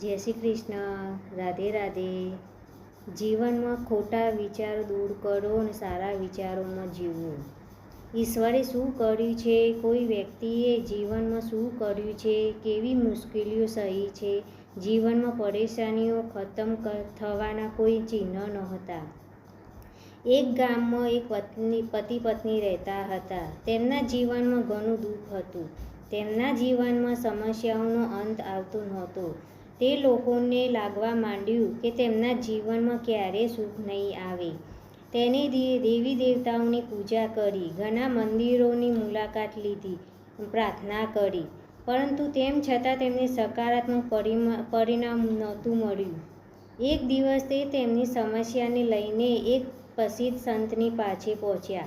જય શ્રી કૃષ્ણ, રાધે રાધે. જીવનમાં ખોટા વિચારો દૂર કરો અને સારા વિચારોમાં જીવો. ઈશ્વરે શું કર્યું છે? કોઈ વ્યક્તિએ જીવનમાં શું કર્યું છે? કેવી મુશ્કેલીઓ સહી છે? જીવનમાં પરેશાનીઓ ખતમ થવાના કોઈ ચિહ્ન નહોતા. એક ગામમાં એક પત્ની, પતિ પત્ની રહેતા હતા. તેમના જીવનમાં ઘણું દુઃખ હતું. તેમના જીવનમાં સમસ્યાઓનો અંત આવતો નહોતો. તે લોકોને લાગવા માંડ્યું કે તેમના જીવનમાં ક્યારેય સુખ નહીં આવે. તેને દેવી દેવતાઓની પૂજા કરી, ઘણા મંદિરોની મુલાકાત લીધી, પ્રાર્થના કરી. પરંતુ તેમ છતાં તેમને સકારાત્મક પરિણામ નહોતું મળ્યું. એક દિવસ તે તેમની સમસ્યાને લઈને એક પ્રસિદ્ધ સંતની પાસે પહોંચ્યા.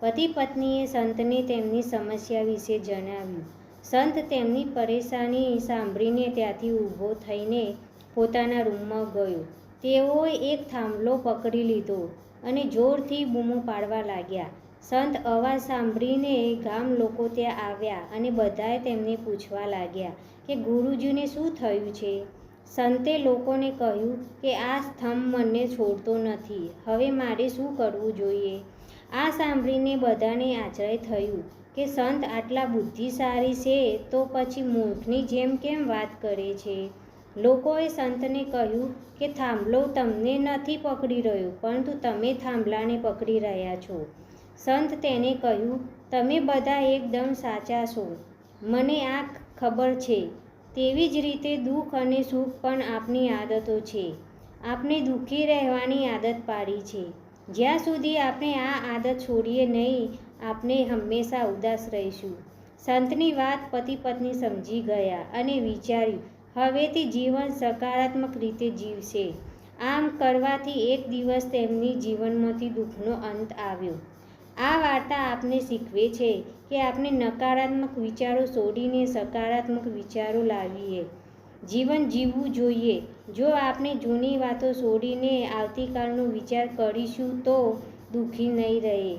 પતિ પત્નીએ સંતને તેમની સમસ્યા વિશે જણાવ્યું. સંત તેમની પરેશાની સાંભળીને ત્યાંથી ઊભો થઈને પોતાના રૂમમાં ગયો. તેઓએ એક થાંભલો પકડી લીધો અને જોરથી બૂમો પાડવા લાગ્યા. સંત અવાજ સાંભળીને ગામ લોકો ત્યાં આવ્યા અને બધાએ તેમને પૂછવા લાગ્યા કે, ગુરુજીને શું થયું છે? સંતે લોકોને કહ્યું કે, આ સ્તંભ મને છોડતો નથી. હવે મારે શું કરવું જોઈએ? આ સાંભળીને બધાને આચર્ય થયું. કે સંત આટલા બુદ્ધિશાળી છે, તો પછી મૂર્ખની જેમ કેમ વાત કરે છે? લોકોએ સંતને કહ્યું કે થાંભલો તમને નથી પકડી રહ્યો, પરંતુ તમે થાંભલાને પકડી રહ્યા છો. સંત તેને કહ્યું, તમે બધા એકદમ સાચા છો. મને આ ખબર છે. તેવી જ રીતે દુઃખ અને સુખ પણ આપની આદતો છે. આપણે દુઃખી રહેવાની આદત પાડી છે. જ્યાં સુધી આપણે આ આદત છોડીએ નહીં આપણે હંમેશા ઉદાસ રહીશું. સંતની વાત પતિ પત્ની સમજી ગયા અને વિચાર્યું હવેથી જીવન સકારાત્મક રીતે જીવશે. આમ કરવાથી એક દિવસ તેમની જીવનમાંથી દુઃખનો અંત આવ્યો. આ વાર્તા આપને શીખવે છે કે આપણે નકારાત્મક વિચારો છોડીને સકારાત્મક વિચારો લાવીએ. જીવન જીવવું જોઈએ. જો આપણે જૂની વાતો છોડીને આવતીકાલનો વિચાર કરીશું તો દુઃખી નહીં રહે